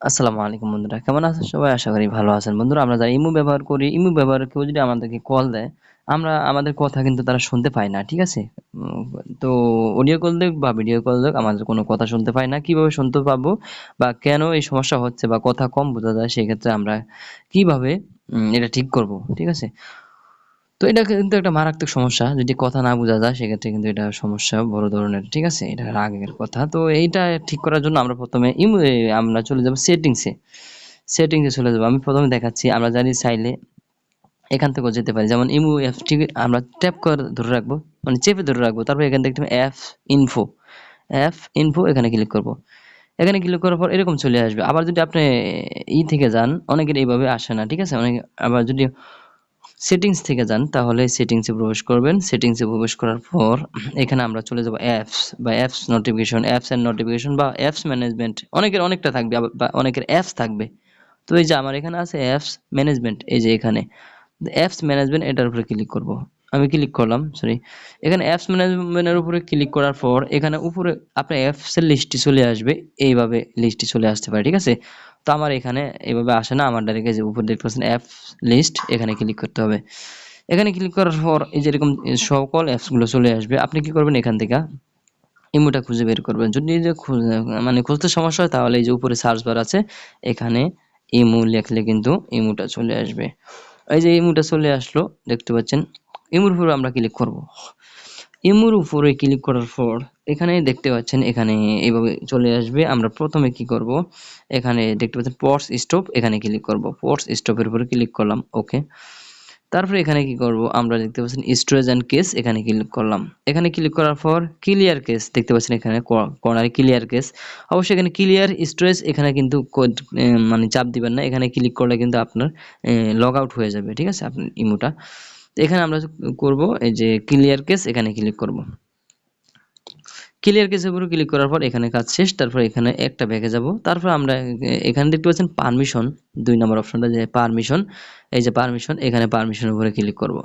আসসালামু আলাইকুম বন্ধুরা, কেমন আছেন সবাই? আশা করি ভালো আছেন। বন্ধুরা, আমরা যারা ইমো ব্যবহার করি, ইমো ব্যবহার কেউ যদি আমাদেরকে কল দেয়, আমরা আমাদের কথা কিন্তু তারা শুনতে পায় না, ঠিক আছে? তো অডিও কল দেখ বা ভিডিও কল দেখ, আমাদের কোনো কথা শুনতে পায় না। কীভাবে শুনতে পাবো বা কেন এই সমস্যা হচ্ছে বা কথা কম বোঝা যায়, সেক্ষেত্রে আমরা কীভাবে এটা ঠিক করব, ঠিক আছে? তো এটা কিন্তু একটা মারাত্মক সমস্যা। যদি কথা না বোঝা যায়, সেক্ষেত্রে কিন্তু এটা সমস্যা বড় ধরনের, ঠিক আছে? এটা আগের কথা। তো এইটা ঠিক করার জন্য আমরা প্রথমে আমরা চলে যাব সেটিংসে। সেটিংসে চলে যাব। আমি প্রথমে দেখাচ্ছি, আমরা জানি চাইলে এখান থেকেও যেতে পারি। যেমন ইমো অ্যাপটি আমরা ট্যাপ করে ধরে রাখব মানে চেপে ধরে রাখব। তারপর এখান থেকে অ্যাপ ইনফো অ্যাপ ইনফো এখানে ক্লিক করব। এখানে ক্লিক করার পর এরকম চলে আসবে। আবার যদি আপনি ই থেকে যান, অনেকের এইভাবে আসে না, ঠিক আছে? অনেক আবার যদি সেটিংস থেকে যান, তাহলে সেটিংসে প্রবেশ করবেন। সেটিংসে প্রবেশ করার পর এখানে আমরা চলে যাব অ্যাপস বা apps notification apps and notification বা অ্যাপস ম্যানেজমেন্ট অনেকের অনেকটা থাকবে বা অনেকের অ্যাপস থাকবে। তো এই যে আমার এখানে আছে অ্যাপস ম্যানেজমেন্ট এই যে এখানে। অ্যাপস ম্যানেজমেন্ট এটার উপরে ক্লিক করব। আমি ক্লিক করলাম সরি এখানে অ্যাপস ম্যানেজমেন্টের উপরে ক্লিক করার পর, এখানে উপরে আপনার অ্যাপসের লিস্টটি চলে আসবে, এইভাবে লিস্টটি চলে আসতে পারে, ঠিক আছে? তো আমার এখানে এইভাবে আসে না, আমার ডাইরেক্ট যে উপরে দেখতে পাচ্ছেন অ্যাপ লিস্ট এখানে ক্লিক করতে হবে। এখানে ক্লিক করার পর এই যেরকম সকল অ্যাপসগুলো চলে আসবে, আপনি কি করবেন এখান থেকে? ইমোটা খুঁজে বের করবেন। যদি মানে খুঁজতে সমস্যা হয়, তাহলে এই যে উপরে সার্চ বার আছে, এখানে ইমো লেখলে কিন্তু ইমোটা চলে আসবে। এই যে ইমোটা চলে আসলো, দেখতে পাচ্ছেন ইমোর উপরে আমরা ক্লিক করব। ইমোর উপরে ক্লিক করার পর এখানে দেখতে পাচ্ছেন, এখানে এইভাবে চলে আসবে। আমরা প্রথমে কি করব? এখানে দেখতে পাচ্ছেন পটস স্টপ এখানে ক্লিক করব। পটস স্টপের উপরে ক্লিক করলাম ওকে তারপরে এখানে কি করব? আমরা দেখতে পাচ্ছেন স্টোরেজ অ্যান্ড কেস এখানে ক্লিক করলাম। এখানে ক্লিক করার পর ক্লিয়ার কেস দেখতে পাচ্ছেন এখানে কর্নারে ক্লিয়ার কেস অবশ্যই এখানে ক্লিয়ার স্টোরেজ এখানে কিন্তু মানে চাপ দিবেন না। এখানে ক্লিক করলে কিন্তু আপনার লগ আউট হয়ে যাবে, ঠিক আছে? আপনার ইমোটা। এখানে আমরা করব এই যে ক্লিয়ার কেস এখানে ক্লিক করব। ক্লিয়ার কেসের উপরে ক্লিক করার পর এখানে কাজ শেষ, তারপর এখানে একটা ব্যাগে যাব। তারপর আমরা এখানে দেখতে পাচ্ছেন পারমিশন দুই নম্বর অপশনটা যে পারমিশন এই যে পারমিশন এখানে পারমিশনের উপরে ক্লিক করব।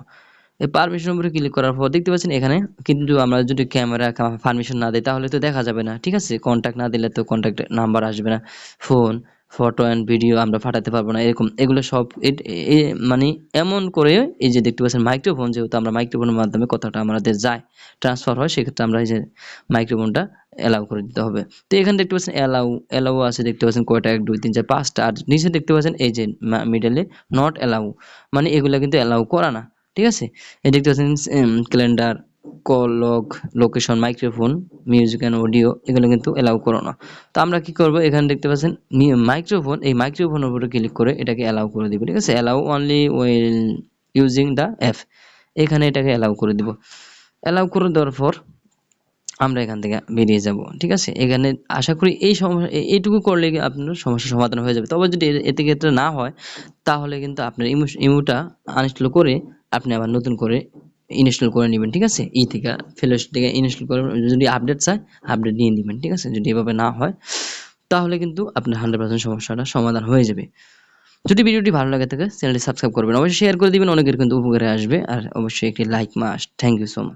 এই পারমিশনের উপরে ক্লিক করার পর দেখতে পাচ্ছেন এখানে কিন্তু আমরা যদি ক্যামেরা পারমিশন না দিই তাহলে তো দেখা যাবে না, ঠিক আছে? কন্ট্যাক্ট না দিলে তো কন্ট্যাক্ট নাম্বার আসবে না। ফোন ফটো অ্যান্ড ভিডিও আমরা ফাটাতে পারব না, এরকম, এগুলো সব মানে এমন করে এই যে দেখতে পাচ্ছেন মাইক্রোফোন যেহেতু আমরা মাইক্রোফোনের মাধ্যমে কথাটা আমাদের যায় ট্রান্সফার হয়, সেক্ষেত্রে আমরা এই যে মাইক্রোফোনটা অ্যালাউ করে দিতে হবে। তো এখানে দেখতে পাচ্ছেন অ্যালাউ অ্যালাউ আছে, দেখতে পাচ্ছেন কয়টা, এক, দুই, তিন, চার, পাঁচটা, আর নিচে দেখতে পাচ্ছেন এই যে মিডলে নট অ্যালাউ মানে এগুলো কিন্তু অ্যালাউ করা না, ঠিক আছে? এই দেখতে পাচ্ছেন calendar log location microphone music and audio এগুলো কিন্তু অ্যালাউ করো না। তো আমরা কি করব? এখানে দেখতে পাচ্ছেন মাইক্রোফোন এই উপরে ক্লিক করে এটাকে অ্যালাউ করে দিব, ঠিক আছে? অ্যালাউ অনলি ইউজিং দ্য এখানে এটাকে অ্যালাউ করে দিব। অ্যালাউ করে দেওয়ার পর আমরা এখান থেকে বেরিয়ে যাব, ঠিক আছে? এখানে আশা করি এই সমস্যা এইটুকু করলে আপনার সমস্যার সমাধান হয়ে যাবে। তবে যদি এতে ক্ষেত্রে না হয়, তাহলে কিন্তু আপনার ইমো ইমোটা আনইনস্টল করে আপনি আবার নতুন করে ইনস্টল করে নেবেন, ঠিক আছে? ই থেকে ফেলোস থেকে ইনস্টল করে যদি আপডেট চায় আপডেট নিয়ে নেবেন ঠিক আছে? যদি এভাবে না হয়, তাহলে কিন্তু আপনার হান্ড্রেড পার্সেন্ট সমস্যাটা সমাধান হয়ে যাবে। যদি ভিডিওটি ভালো লাগে থাকে চ্যানেলটি সাবস্ক্রাইব করবেন। অবশ্যই শেয়ার করে দিবেন, অনেকের কিন্তু উপকারে আসবে। আর অবশ্যই একটি like must thank you so much